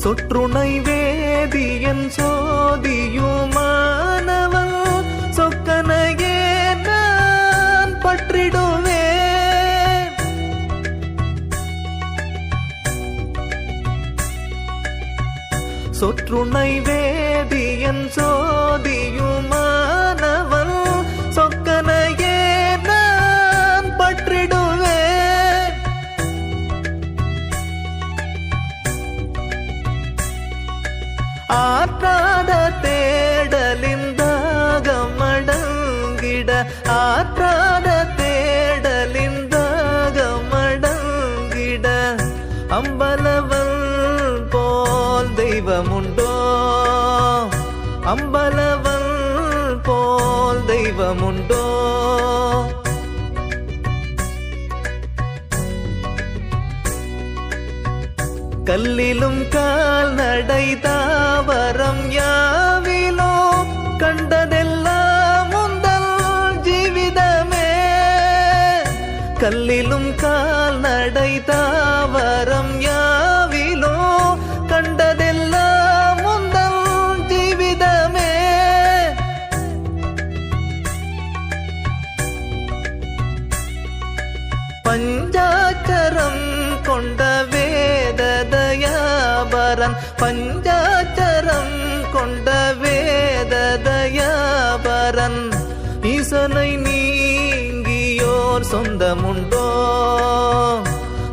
சொற்றுணை வேதியன் சோதியுமானவன் சொக்கனையே நான் பற்றிடுவேன் சொற்றுணை வேதியன் சோதியுமானவன் ஆற்றாத தேடலிந்தாகமடங்கிட ஆற்றாத தேடலிந்தாகமடங்கிட. அம்பலவன் போல் தெய்வம் உண்டோ அம்பலவன் போல் தெய்வம் உண்டோ கல்லிலும் கால் நடை தாவரம் யாவிலோ கண்டதெல்லாம் முந்தல் ஜீவிதமே. கல்லிலும் கால் நடை தாவரம் யா தயாபரன் பஞ்சாச்சரம் கொண்ட வேததயாபரன். ஈசனை நீங்கியோர் சொந்தமுண்டோ?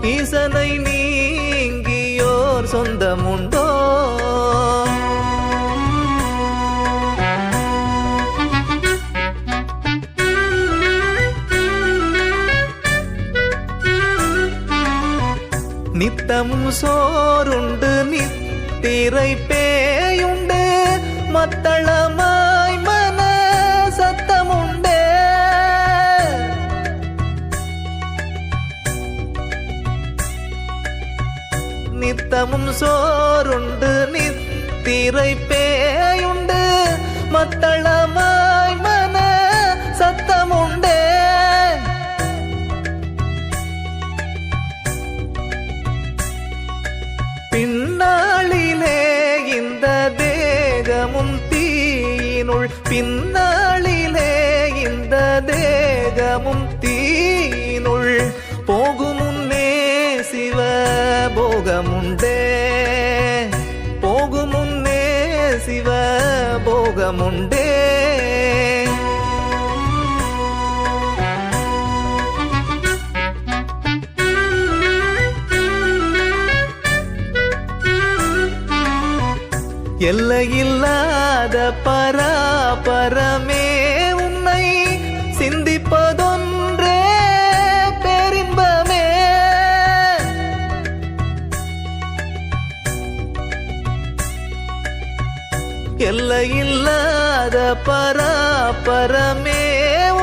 ஈசனை நீங்கியோர் சொந்தமுண்டோ? நித்தம் சோறுண்டு நித்திரை பேயுண்டு. மத்தளமாய் மன சத்தமுண்டே. நித்தமும் சோறுண்டு நித்திரை பேயுண்டு. மத்தள பொருள் பின்னாளிலே இந்த தேகமும் தீயினுள் போகும் முன்னே சிவ போகமுண்டே எல்லையில்லாத பராபரமே உன்னை சிந்திப்பதொன்றே பேரின்பமே. எல்லையில்லாத பராபரமே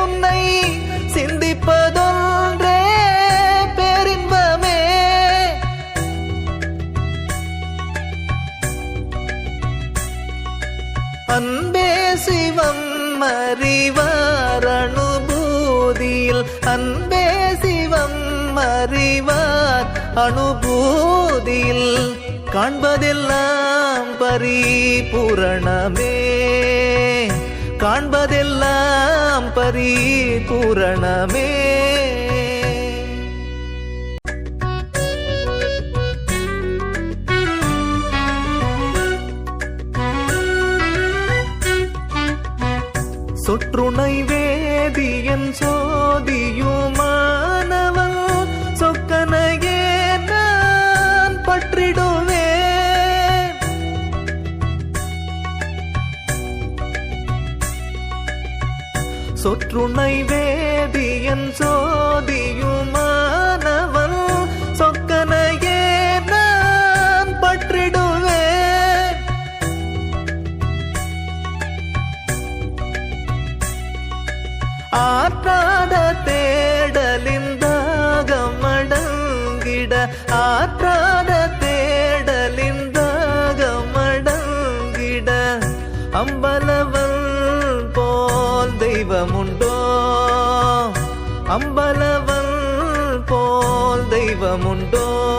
உன்னை சிந்திப்பதொன்று சிவம் அறிவார் அனுபூதியில். அன்பே சிவம் அறிவார் அனுபூதியில். காண்பதெல்லாம் பரிபூரணமே. காண்பதெல்லாம் பரிபூரணமே. துணை வேதியன் சோதியுமானவன் சொக்கனையே நான் பற்றிடுவேன். சொற்றுணை வேதியன் சோதியுமா ஆற்றாத தேடலிந்தாகமடங்கிட ஆற்றாத தேடலிந்தாகமடங்கிட அம்பலவன் போல் தெய்வமுண்டோ? அம்பலவன் போல் தெய்வமுண்டோ?